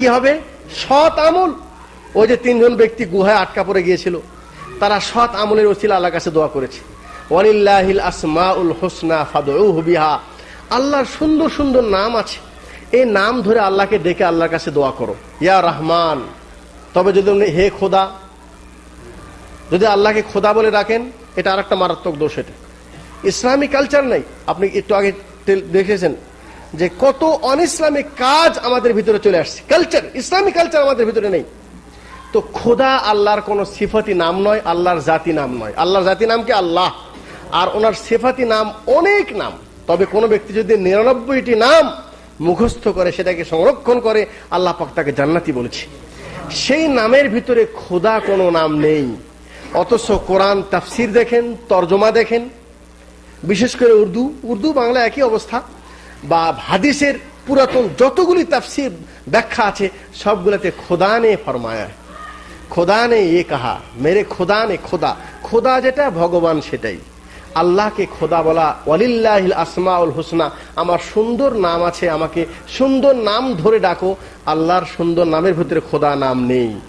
কি হবে? সৎ আমল। ওই যে তিনজন ব্যক্তি গুহায় আটকা পড়ে গিয়েছিল তারা সৎ আমলের ওসিলা আল্লাহর কাছে দোয়া করেছে। ওয়ালিল্লাহিল আসমাউল হোসনা আল্লাহর সুন্দর সুন্দর নাম আছে। এই নাম ধরে আল্লাহকে ডেকে আল্লাহর কাছে দোয়া করো। ইয়া রহমান তবে যদি বলেন, হে খোদা যদি আল্লাহকে খোদা বলে রাখেন এটা আর একটা মারাত্মক দোষ এটা। ইসলামী কালচার নেই। আপনি একটু আগে দেখেছেন যে কত অনইসলামিক কাজ আমাদের ভিতরে চলে আসছে। কালচার ইসলামিক কালচার আমাদের ভিতরে নেই। তো খোদা আল্লাহর কোনো সিফাতি নাম নয়, আল্লাহর জাতি নাম নয়। আল্লাহর জাতি নাম কি আল্লাহ? আর ওনার সিফাতি নাম অনেক নাম। তবে কোনো ব্যক্তি যদি নিরানব্বইটি নাম মুখস্থ করে, সেটাকে সংরক্ষণ করে, আল্লাহ পাক তাকে জান্নাতি বলেছে। সেই নামের ভিতরে খোদা কোনো নাম নেই। অথচ কোরআন তাফসির দেখেন, তর্জমা দেখেন। বিশেষ করে উর্দু। উর্দু বাংলা একই অবস্থা। বা হাদিসের পুরাতন যতগুলি তাফসির ব্যাখ্যা আছে, সবগুলোতে খোদা নে ফরমায়া। খোদা নে এ কাহা, মেরে খোদা নে খোদা। খোদা যেটা, ভগবান সেটাই। আল্লাহকে খোদা বলা, ওয়ালিল্লাহিল আসমাউল হুসনা। আমার সুন্দর নাম আছে, আমাকে সুন্দর নাম ধরে ডাকো। আল্লাহর সুন্দর নামের ভিতরে খোদা নাম নেই।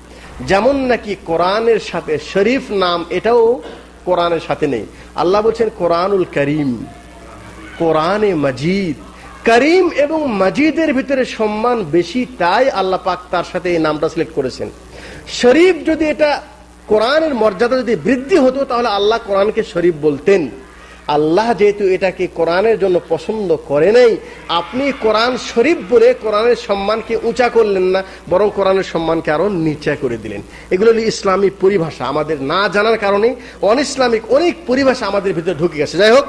যেমন নাকি কোরআনের সাথে শরীফ নাম, এটাও কোরআনের সাথে নেই। আল্লাহ বলছেন, কোরআনুল করিম, কোরআনে মজিদ। করিম এবং মজিদের ভিতরে সম্মান বেশি, তাই আল্লাহ পাক তার সাথে এই নামটা সিলেক্ট করেছেন। শরীফ যদি এটা কোরআনের মর্যাদা যদি বৃদ্ধি হতো, তাহলে আল্লাহ কোরআনকে শরীফ বলতেন। আল্লাহ যেহেতু এটাকে কোরআনের জন্য পছন্দ করে নাই, আপনি কোরআন শরীফ বলে কোরআনের সম্মানকে উঁচা করলেন না, বরং কোরআনের সম্মানকে আরও নিচা করে দিলেন। এগুলো হলো ইসলামী পরিভাষা। আমাদের না জানার কারণে অন ইসলামিক অনেক পরিভাষা আমাদের ভিতরে ঢুকে গেছে। যাই হোক